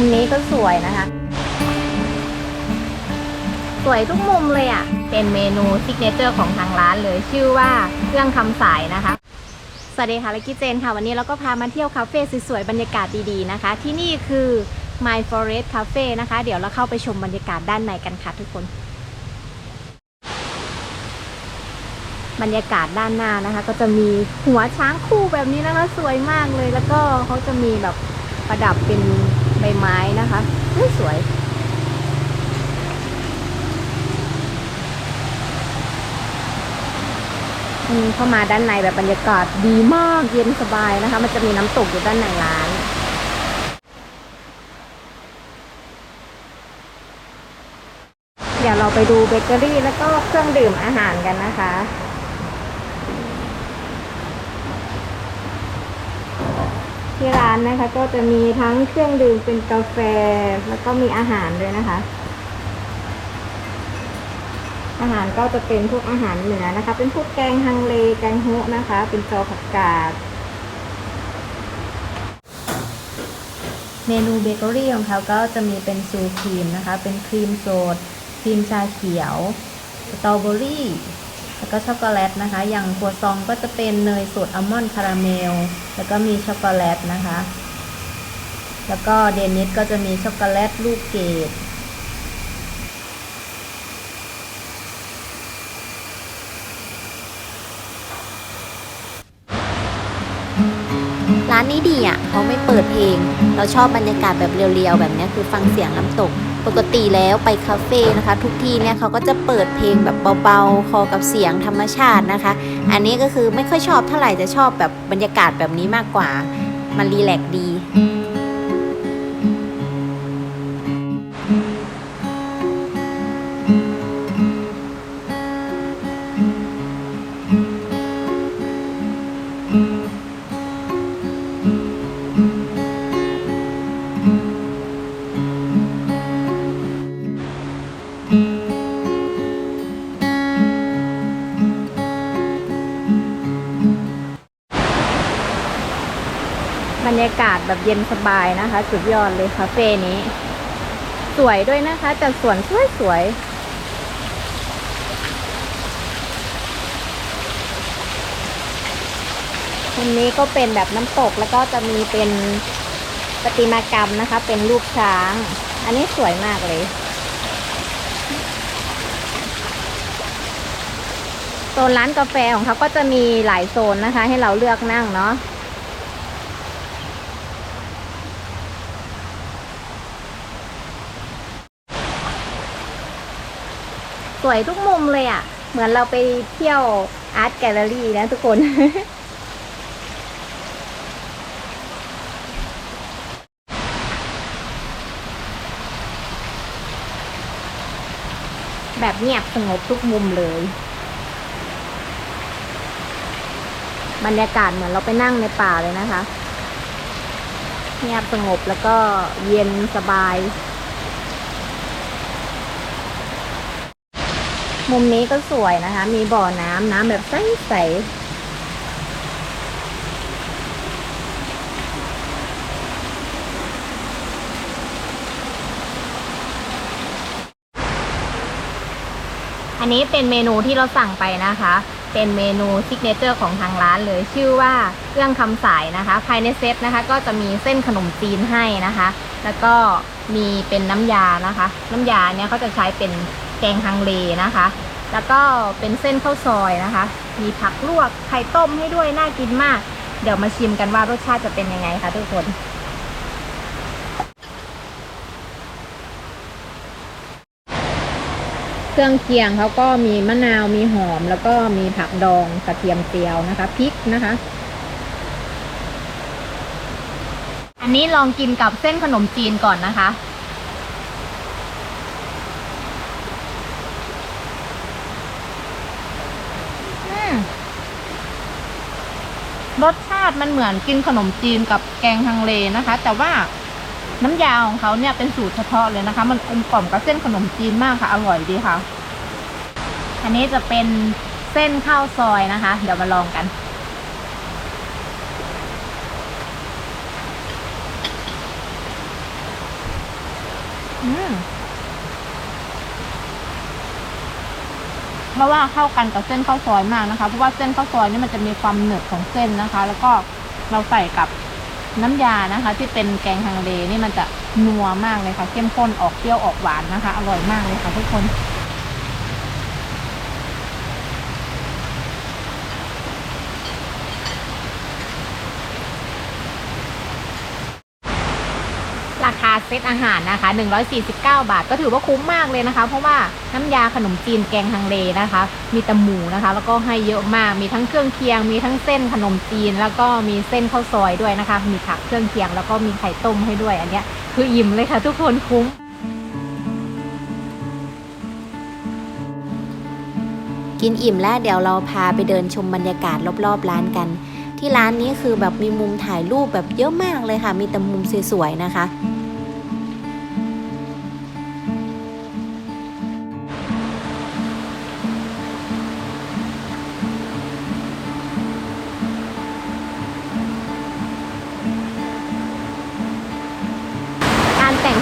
มุมนี้ก็สวยนะคะ สวยทุกมุมเลยอะ่ะ เป็นเมนูซิกเนเจอร์ของทางร้านเลย ชื่อว่าเครื่องคำสายนะคะ สวัสดีค่ะลักกี้เจนค่ะ วันนี้เราก็พามาเที่ยวคาเฟ่สวยๆ บรรยากาศดีๆนะคะ ที่นี่คือ My Forest Cafe นะคะ เดี๋ยวเราเข้าไปชมบรรยากาศด้านในกันค่ะทุกคนบรรยากาศด้านหน้านะคะ ก็จะมีหัวช้างคู่แบบนี้นะคะ สวยมากเลย แล้วก็เขาจะมีแบบประดับเป็น ใบไม้นะคะสวยอืมเข้ามาด้านในแบบบรรยากาศดีมากเย็นสบายนะคะ มันจะมีน้ำตกอยู่ด้านในร้าน เดี๋ยวเราไปดูเบเกอรี่แล้วก็เครื่องดื่มอาหารกันนะคะ ที่ร้านนะคะ ก็จะมีทั้งเครื่องดื่มเป็นกาแฟ แล้วก็มีอาหารด้วยนะคะ อาหารก็จะเป็นพวกอาหารเหนือนะคะ เป็นพวกแกงฮังเลแกงฮุนะคะ เป็นจอผักกาดเมนูเบเกอรี่ของเขาก็จะมีเป็นซูครีมนะคะ เป็นครีมโซดครีมชาเขียว สตรอเบอรี่ แล้วก็ช็อกโกแลตนะคะ อย่างครัวซองก็จะเป็นเนยสดอัลมอนด์คาราเมล แล้วก็มีช็อกโกแลตนะคะ แล้วก็เดนิสก็จะมีช็อกโกแลตลูกเกดร้านนี้ดีอะเขาไม่เปิดเพลง เราชอบบรรยากาศแบบเรียวๆ แบบนี้คือฟังเสียงน้ำตก ปกติแล้วไปคาเฟ่นะคะ ทุกที่เนี่ยเขาก็จะเปิดเพลงแบบเบาๆ คอกับเสียงธรรมชาตินะคะ อันนี้ก็คือไม่ค่อยชอบเท่าไหร่จะชอบแบบบรรยากาศแบบนี้มากกว่า มันรีแลกซ์ดี รรยากาศแบบเย็นสบายนะคะ สุดยอดเลยคาเฟ่นี้ สวยด้วยนะคะจัดสวนสวยสวยๆตรงนี้ก็เป็นแบบน้ำตกแล้วก็จะมีเป็นประติมากรรมนะคะ เป็นรูปช้าง อันนี้สวยมากเลยโซนร้านกาแฟของเขาก็จะมีหลายโซนนะคะ ให้เราเลือกนั่งเนาะ สวยทุกมุมเลยอะ่ะ เหมือนเราไปเที่ยวอาร์ตแกลเลอรี่นะทุกคนแบบเงียบสงบทุกมุมเลย บรรยากาศเหมือนเราไปนั่งในป่าเลยนะคะ เงียบสงบแล้วก็เย็นสบาย มุมนี้ก็สวยนะคะ มีบ่อน้ำน้ำแบบใสๆอันนี้เป็นเมนูที่เราสั่งไปนะคะ เป็นเมนูซิกเนเจอร์ของทางร้านเลยชื่อว่าเครื่องคำสายนะคะ ภายในเซตนะคะ ก็จะมีเส้นขนมจีนให้นะคะ แล้วก็มีเป็นน้ำยานะคะ น้ำยาเนี่ยเขาจะใช้เป็น แกงฮังเลนะคะ แล้วก็เป็นเส้นข้าวซอยนะคะ มีผักลวกไข่ต้มให้ด้วยน่ากินมาก เดี๋ยวมาชิมกันว่ารสชาติจะเป็นยังไงคะทุกคนเครื่องเคียงเขาก็มีมะนาวมีหอม แล้วก็มีผักดองกระเทียมเจียวนะคะพริกนะคะ อันนี้ลองกินกับเส้นขนมจีนก่อนนะคะ รสชาติมันเหมือนกินขนมจีนกับแกงฮังเลนะคะ แต่ว่าน้ำยาของเขาเนี่ยเป็นสูตรเฉพาะเลยนะคะ มันกลมกล่อมกับเส้นขนมจีนมากค่ะ อร่อยดีค่ะ อันนี้จะเป็นเส้นข้าวซอยนะคะ เดี๋ยวมาลองกัน อืม เพราะว่าเข้ากันกับเส้นข้าวซอยมากนะคะ เพราะว่าเส้นข้าวซอยนี่มันจะมีความเหนืดของเส้นนะคะ แล้วก็เราใส่กับน้ำยานะคะ ที่เป็นแกงฮังเลนี่มันจะนัวมากเลยค่ะ เข้มข้นออกเปรี้ยวออกหวานนะคะ อร่อยมากเลยค่ะทุกคน ราคาเซตอาหารนะคะ 149 บาท ก็ถือว่าคุ้มมากเลยนะคะ เพราะว่าน้ำยาขนมจีนแกงฮังเลนะคะ มีแตหมูนะคะ แล้วก็ให้เยอะมาก มีทั้งเครื่องเคียง มีทั้งเส้นขนมจีน แล้วก็มีเส้นข้าวซอยด้วยนะคะ มีผักเครื่องเคียง แล้วก็มีไข่ต้มให้ด้วย อันเนี้ยคืออิ่มเลยค่ะ ทุกคนคุ้มกินอิ่มแล้วเดี๋ยวเราพาไปเดินชมบรรยากาศรอบๆร้านกัน ที่ร้านนี้คือแบบมีมุมถ่ายรูปแบบเยอะมากเลยค่ะ มีแต่มุมสวยๆนะคะ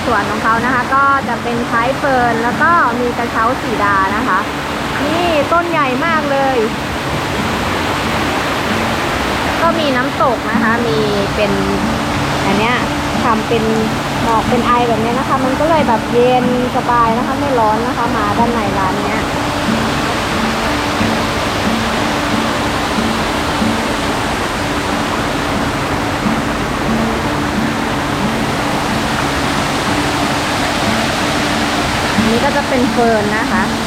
สวนของเขานะคะ ก็จะเป็นไช้เฟิร์นแล้วก็มีกระเช้าสีดานะคะ นี่ต้นใหญ่มากเลย ก็มีน้ำตกนะคะ มีเป็นอันเนี้ยทำเป็นหมอกเป็นไอแบบเนี้ยนะคะ มันก็เลยแบบเย็นสบายนะคะ ไม่ร้อนนะคะ มาด้านในร้านเนี้ย ก็จะเป็นเฟิร์นนะคะ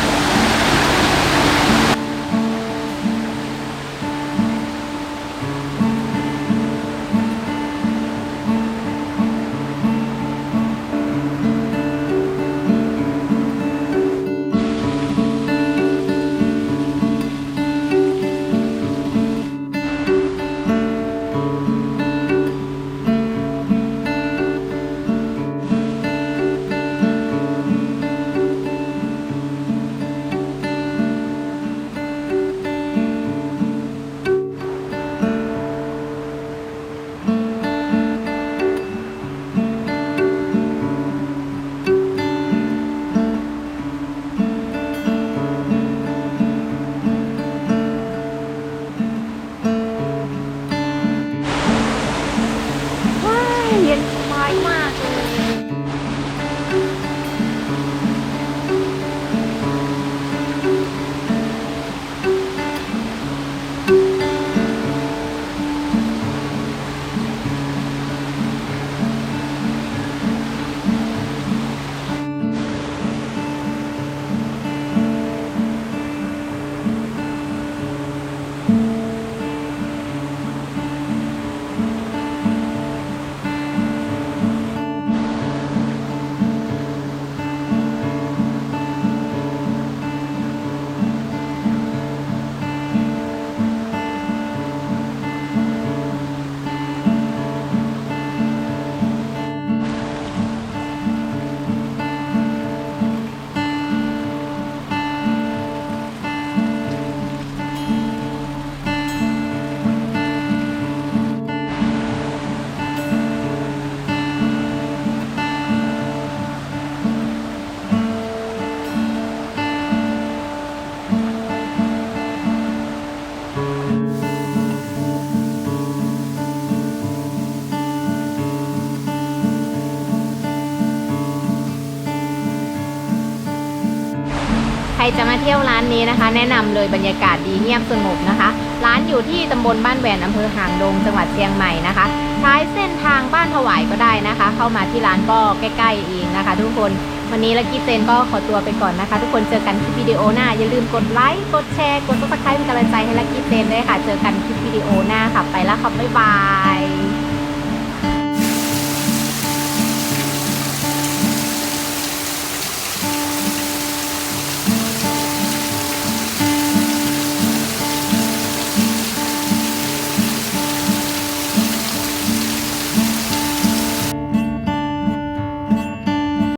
จะมาเที่ยวร้านนี้นะคะ แนะนำเลยบรรยากาศดีเงียบสงบนะคะ ร้านอยู่ที่ตำบลบ้านแหวนอำเภอหางดงจังหวัดเชียงใหม่นะคะ ใช้เส้นทางบ้านถวายก็ได้นะคะ เข้ามาที่ร้านก็ใกล้ๆเองนะคะ ทุกคนวันนี้ลักกี้เซนก็ขอตัวไปก่อนนะคะ ทุกคนเจอกันคลิปวิดีโอหน้า อย่าลืมกดไลค์กดแชร์กดซับสไครป์เป็นกำลังใจให้ลักกี้เซนด้วยค่ะ เจอกันคลิปวิดีโอหน้าค่ะไปแล้วค่ะบ๊ายบาย